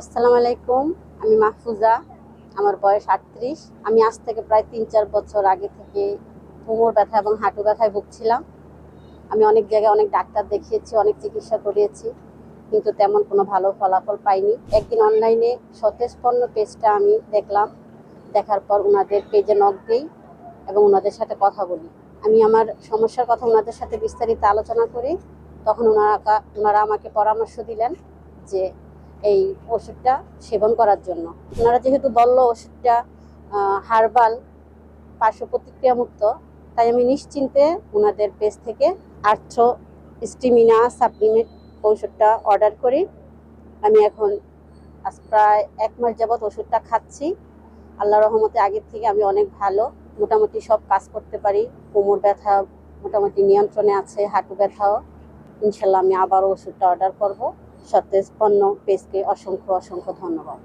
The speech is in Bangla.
আসসালামু আলাইকুম, আমি মাহফুজা, আমার বয়স আটত্রিশ। আমি আজ থেকে প্রায় তিন চার বছর আগে থেকে কোমর ব্যথা এবং হাঁটু ব্যথায় ভুগছিলাম। আমি অনেক জায়গায় অনেক ডাক্তার দেখিয়েছি, অনেক চিকিৎসা করিয়েছি, কিন্তু তেমন কোনো ভালো ফলাফল পাইনি। একদিন অনলাইনে সতেজ পণ্য পেজটা আমি দেখলাম। দেখার পর ওনাদের পেজে নক দিই এবং ওনাদের সাথে কথা বলি। আমি আমার সমস্যার কথা ওনাদের সাথে বিস্তারিত আলোচনা করি। তখন ওনারা ওনারা আমাকে পরামর্শ দিলেন যে এই ওষুধটা সেবন করার জন্য। ওনারা যেহেতু বলল ওষুধটা হার্বাল পার্শ্ব প্রতিক্রিয়ামুক্ত, তাই আমি নিশ্চিন্তে ওনাদের পেজ থেকে আর্থ্রো স্টিমিনা সাপ্লিমেন্ট ওষুধটা অর্ডার করি। আমি এখন আজ প্রায় এক মাস যাবৎ ওষুধটা খাচ্ছি। আল্লাহ রহমতে আগের থেকে আমি অনেক ভালো, মোটামুটি সব কাজ করতে পারি। কোমর ব্যথা মোটামুটি নিয়ন্ত্রণে আছে, হাঁটু ব্যথাও। ইনশাল্লাহ আমি আবারও ওষুধটা অর্ডার করব। সতেজ পণ্য পেজকে অসংখ্য অসংখ্য ধন্যবাদ।